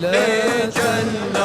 لا تنام